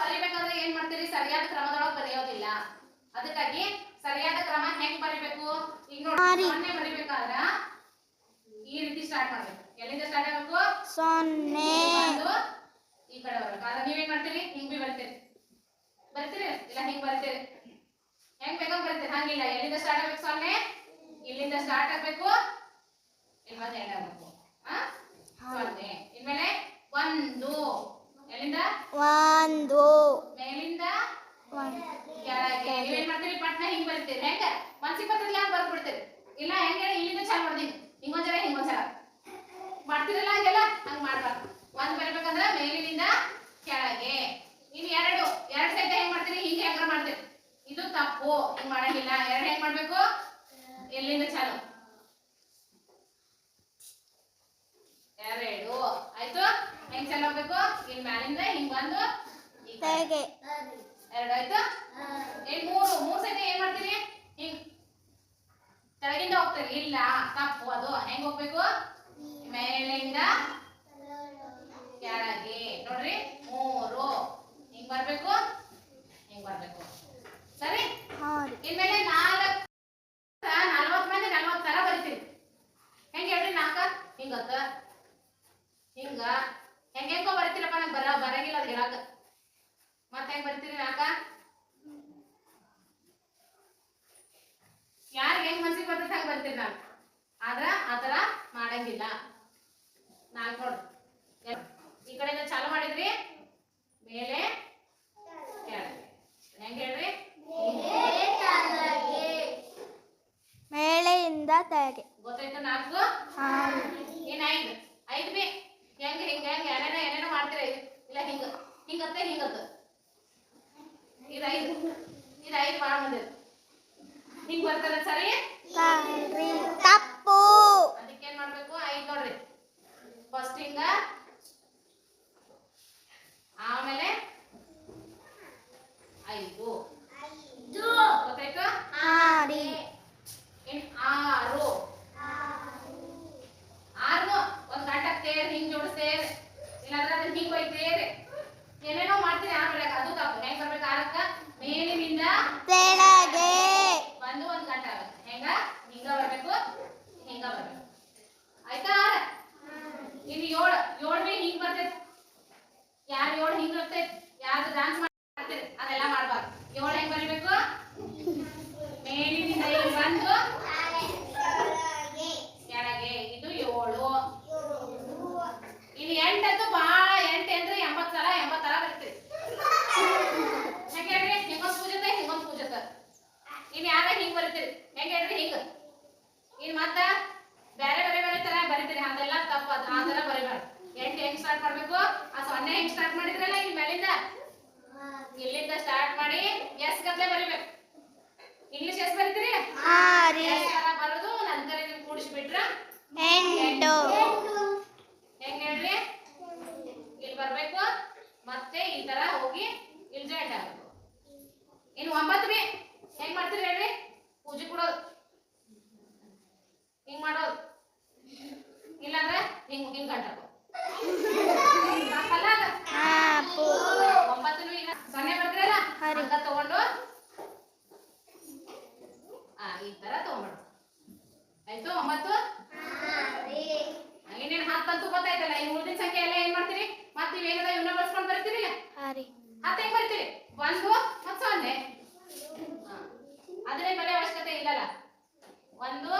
ಬರಿಬೇಕಾದ್ರೆ ಏನ್ ಮಾಡ್ತೀರಿ? ಸರಿಯಾದ ಕ್ರಮದೊಳಗೆ ಬರೆಯೋದಿಲ್ಲ. ಅದಕ್ಕಾಗಿ ಸರಿಯಾದ ಕ್ರಮ ಹೆಂಗ್ ಬರಿಬೇಕು? ಈಗ ನೋಡಿ ಸೊನ್ನೆ ಬರಿಬೇಕಾದ್ರ ಈ ರೀತಿ ಸ್ಟಾರ್ಟ್ ಮಾಡ್ಬೇಕು. ಎಲ್ಲಿಂದ ಸ್ಟಾರ್ಟ್ ಆಗ್ಬೇಕು? ಸೊನ್ನೆ. ಈ ಕಡೆ ಬರ್ಬೇಕು ಆದ್ರೆ ನೀವೇನ್ ಮಾಡ್ತೀರಿ? ಹಿಂಗ್ ಬಿ ಬರ್ತೀರಿ. ಬರ್ತೀರಿ? ಇಲ್ಲ ಹಿಂಗ್ ಬರ್ತೀರಿ. ಹೆಂಗ್ ಬೇಕಂಗ್ ಬರ್ತೀರಿ. ಹಂಗಿಲ್ಲ. ಎಲ್ಲಿಂದ ಸ್ಟಾರ್ಟ್ ಆಗ್ಬೇಕು ಸೊನ್ನೆ? ಇಲ್ಲಿಂದ ಸ್ಟಾರ್ಟ್ ಆಗ್ಬೇಕು. ಇಲ್ಲಿ ಮತ್ತೆ ಎಂಡ್ ಆಗ್ಬೇಕು ಆ ಸೊನ್ನೆ ಇನ್ಮೇಲೆ ಒಂದು ಎಲ್ಲಿಂದ ಒಂದು ಮೇಲಿಂದ ನೀವೇನ್ ಮಾಡ್ತೀರಿ? ಪಟ್ನ ಹಿಂಗ್ ಬರ್ತೀರಿ, ಹೆಂಗ? ಮನ್ಸಿಗೆ ಬರ್ತದಿಲ್ಲ ಹಂಗ ಬರ್ಬಿಡ್ತೀರಿ ಇಲ್ಲ, ಹೆಂಗ? ಇಲ್ಲಿಂದ ಚಾಲು ಮಾಡ್ತೀನಿ. ಹಿಂಗೊಂದ್ಸಲ ಹಿಂಗೊಂದ್ಸಲ. ಮಾಡ್ತಿರಲ್ಲ ಹಂಗೆಲ್ಲ? ಹಂಗ್ ಮಾಡ್ಬಾರ್ದು. ಒಂದ್ ಬರ್ಬೇಕಂದ್ರ ಮೇಲಿನಿಂದ ಕೆಳಗೆ. ಇನ್ ಎರಡು. ಎರಡ್ ಸೈಡ್ ಹೆಂಗ್ ಮಾಡ್ತೀರಿ? ಹಿಂಗೆ ಹೆಂಗ ಮಾಡ್ತೀರಿ. ಇದು ತಪ್ಪು. ಹಿಂಗ್ ಮಾಡಂಗಿಲ್ಲ. ಎರಡ್ ಹೆಂಗ್ ಮಾಡ್ಬೇಕು? ಎಲ್ಲಿಂದ ಚಾಲು? ಎರಡು. ಆಯ್ತು? ಹೆಂಗ್ ಚಾಲು ಆಗ್ಬೇಕು? ಇಲ್ಲಿ ಮ್ಯಾಲಿಂದ ಹಿಂಗ್ ಬಂದು ಎರಡು ಆಯ್ತಾ? ಏನ್ ಮೂರು. ಮೂರ್ ಸೈಡ್ ಏನ್ ಮಾಡ್ತೀರಿ? ಹಿಂಗ್. ಕೆಳಗಿಂದ ಹೋಗ್ತೀರಿ. ಇಲ್ಲ ತಪ್ಪು. ಅದು ಹೆಂಗ್ ಹೋಗ್ಬೇಕು? ಮೇಲಿಂದ ಕೆಳಗೆ. ನೋಡ್ರಿ. ಮೂರು. ಹಿಂಗ್ ಬರ್ಬೇಕು? ಹಿಂಗ್ ಬರ್ಬೇಕು. ಸರಿ? ಇನ್ಮೇಲೆ ನಾಲ್ಕು ನಲ್ವತ್ ಮೇಲೆ ನಲ್ವತ್ ತರ ಬರಿತೀರಿ. ಹೆಂಗ್ ಹೇಳ್ರಿ ನಾಲ್ಕ? ಹಿಂಗತ್ತ ಹಿಂಗ. ಹೆಂಗ್ ಹೆಂಗೋ ಬರಿತೀರಪ್ಪ? ನಂಗೆ ಬರ ಬರಂಗಿಲ್ಲ ಅದ್ ಹೇಳಾಕ ಹೆಂಗ್ ಬರ್ತೀರಿ ನಾಕ ಯಾರಿಗೆ ಹೆಂಗ್ ಮನ್ಸಿಗೆ ಬರ್ತೈತೆ ಹಂಗ ಬರ್ತೀರಿ ನಾಕ್ ಆದ್ರ ಆತರ ಮಾಡಂಗಿಲ್ಲ. ನಾಲ್ಕು ನೋಡ್ರಿ ಈ ಕಡೆಯಿಂದ ಚಾಲು ಮಾಡಿದ್ರಿ? ಮೇಲೆ ಕೆಳಗೆ. ಹೆಂಗ್ ಹೇಳ್ರಿ? ಮೇಳೆಯಿಂದ ತೆಗೆ ಗೊತ್ತಾಯ್ತು ನಾಲ್ಕು ಹಾಂ ಏನ್ ಐದು ಐದು ಬಿ ಹೆಂಗ್ ಹಿಂಗ ಹೆಂಗ್ ಏನೇನೋ ಏನೇನೋ ಮಾಡ್ತೀರ ಇದು ಇಲ್ಲ ಹಿಂಗ ಹಿಂಗತ್ತ ಹಿಂಗತ್ತ ಇದು ಐದು ಇದು ಐದು ಭಾಳ ಮಂದಿ ಹಿಂಗ್ ಬರ್ತಾರ ಸರಿ? ತಪ್ಪು. ಅದಕ್ಕೆ ಏನು ಮಾಡಬೇಕು? ಐದು ನೋಡ್ರಿ. ಫಸ್ಟ್ ಹಿಂಗ. ಆಮೇಲೆ ಐದು. ಗೊತ್ತಾಯ್ತು? ಆರು. ಆರು? ಒಂದ್ ಗಂಟಕ್ ತೇರ್ ಹಿಂಗೆ ಜೋಡಿಸ್ತೇರ್ ಇಲ್ಲಾಂದ್ರೆ ಅದನ್ನ ಹಿಂಗ್ ಒಯ್ತೇರ್ ಏನೇನೋ ಮಾಡ್ತೀರಿ ಆಮೇಲೆ ಅದು ತಪ್ಪು ಹೆಂಗ್ ಬರ್ಬೇಕು ಆರಕ್ಕ ಮೇಲಿನಿಂದ ಆ ತರ ಬರಿಬಾರ್ದು. ಎಂಟು ಹೆಂಗ್ ಸ್ಟಾರ್ಟ್ ಮಾಡ್ಬೇಕು? ಆ ಸೊನ್ನೆ ಹೆಂಗ್ ಸ್ಟಾರ್ಟ್ ಮಾಡಿದ್ರಲ್ಲ ಇಲ್ಲಿ ಮೇಲಿಂದ? ಇಲ್ಲಿಂದ ಸ್ಟಾರ್ಟ್ ಮಾಡಿ ಎಸ್ ಗತ್ಲೆ ಬರಿಬೇಕು. ಇಂಗ್ಲಿಷ್ ಎಸ್ ಬರೀತೀರಿ? ಬರೋದು ನಂತರ ಕೂಡಿಸ್ಬಿಟ್ರ ಎಂಟು ಹೆಂಗ್ ಹೇಳ್ರಿ ಇಲ್ಲಿ ಬರ್ಬೇಕು ಮತ್ತೆ ಈ ತರ ಹೋಗಿ ಇಲ್ಲಿ ಜಾಯಿಂಟ್ ಆಗ್ಬೇಕು ಇನ್ನು ಒಂಬತ್ತು ಬಿ ಹೆಂಗ್ ಮಾಡ್ತೀರಿ ಹೇಳ್ರಿ ಪೂಜೆ ಕೊಡೋದು ಹಿಂಗ್ ಮಾಡೋದು ಇಲ್ಲಾಂದ್ರೆ ಹಿಂಗ್ ಹಿಂಗ್ ಗಂಟಕು ತಪ್ಪಲ್ಲ ಅದು? ಹಾಂ ಪು ಒಂಬತ್ತು ಈಗ ಸೊನ್ನೆ ಬರ್ತೀರಲ್ಲ ಹಾ ರೀ. ಹಂಗ ತಗೊಂಡು ಆ ಈ ತರ ತಗೊಂಡ್ಬಿಡು ಆಯ್ತು ಒಂಬತ್ತು ಇನ್ನೇನು ಹತ್ತಂತೂ ಗೊತ್ತಾಯ್ತಲ್ಲ ಈ ಉಳಿದಿನ ಸಂಖ್ಯೆ ಎಲ್ಲ ಏನ್ ಮಾಡ್ತೀರಿ? ಮತ್ತೆ ಇವೇನದ ಇವನ್ನ ಬಳಸ್ಕೊಂಡ್ ಬರ್ತೀರಿ ಹತ್ತು ಹೆಂಗ್ ಬರ್ತೀರಿ? ಒಂದು ಮತ್ತು ಸೊನ್ನೆ. ಅದನ್ನೇ ಬರೆಯೋ ಅವಶ್ಯಕತೆ ಇಲ್ಲಲ್ಲ? ಒಂದು